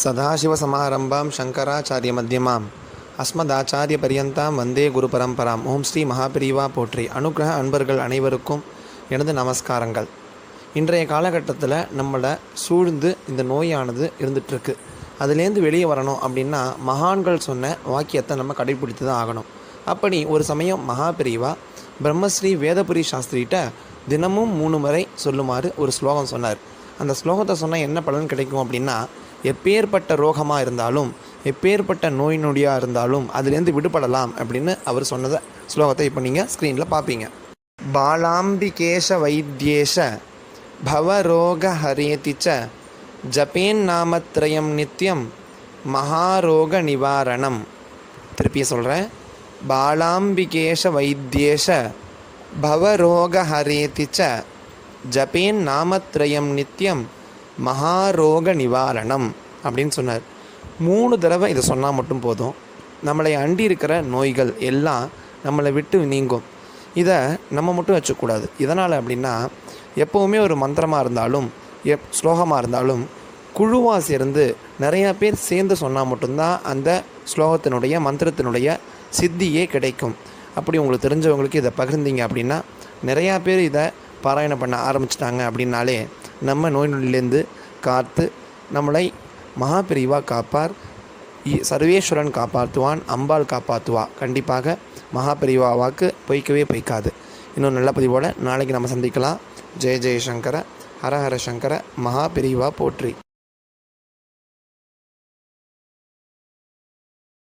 சதாசிவசமாரம்பாம் சங்கராச்சாரிய மத்தியமாம் அஸ்மதாச்சாரிய பரியந்தாம் வந்தே குரு பரம்பராம் ஓம் ஸ்ரீ மகாபிரிவா போற்றி அனுக்கிரக அன்பர்கள் அனைவருக்கும் எனது நமஸ்காரங்கள். இன்றைய காலகட்டத்தில் நம்மளை சூழ்ந்து இந்த நோயானது இருந்துகிட்ருக்கு அதுலேருந்து வெளியே வரணும் அப்படின்னா மகான்கள் சொன்ன வாக்கியத்தை நம்ம கடைபிடித்து தான் ஆகணும். அப்படி ஒரு சமயம் மகாபிரிவா பிரம்மஸ்ரீ வேதபுரி சாஸ்திரிகிட்ட தினமும் மூணு முறை சொல்லுமாறு ஒரு ஸ்லோகம் சொன்னார். அந்த ஸ்லோகத்தை சொன்னால் என்ன பலன் கிடைக்கும் அப்படின்னா எப்பேற்பட்ட ரோகமாக இருந்தாலும் எப்பேற்பட்ட நோய் நொடியாக இருந்தாலும் அதுலேருந்து விடுபடலாம் அப்படின்னு அவர் சொன்னதை ஸ்லோகத்தை இப்போ நீங்கள் ஸ்க்ரீனில் பார்ப்பீங்க பாலாம்பிகேஷ வைத்தியேஷ பவரோக ஹரேதி ச ஜபேன் நாமத்ரயம் நித்தியம் மகாரோக நிவாரணம். திருப்பிய சொல்கிறேன் பாலாம்பிகேஷ வைத்தியேஷ பவரோக ஹரேதி ச ஜபேன் நாமத்ரயம் நித்தியம் மகாரோக நிவாரணம் அப்படின்னு சொன்னார். மூணு தடவை இதை சொன்னால் மட்டும் போதும். நம்மளை அண்டி இருக்கிற நோய்கள் எல்லாம் நம்மளை விட்டு நீங்கும். இதை நம்ம மட்டும் வச்சுக்கூடாது. இதனால் அப்படின்னா எப்போவுமே ஒரு மந்திரமாக இருந்தாலும் எப் ஸ்லோகமாக இருந்தாலும் குழுவாக சேர்ந்து நிறையா பேர் சேர்ந்து சொன்னால் மட்டும்தான் அந்த ஸ்லோகத்தினுடைய மந்திரத்தினுடைய சித்தியே கிடைக்கும். அப்படி உங்களுக்கு தெரிஞ்சவங்களுக்கு இதை பகிர்ந்தீங்க அப்படின்னா நிறையா பேர் இதை பாராயணம் பண்ண ஆரம்பிச்சிட்டாங்க அப்படின்னாலே நம்ம நோய் நொடியிலேருந்து காத்து நம்மளை மகாபிரிவா காப்பார். இ- சர்வேஸ்வரன் காப்பாற்றுவான் அம்பாள் காப்பாற்றுவா கண்டிப்பாக மகாபிரிவா வாக்கு பொய்க்கவே பொய்க்காது. இன்னும் நல்ல பதிவோட நாளைக்கு நம்ம சந்திக்கலாம். ஜெய ஜெயசங்கர ஹர ஹர சங்கர மகாபிரிவா போற்றி.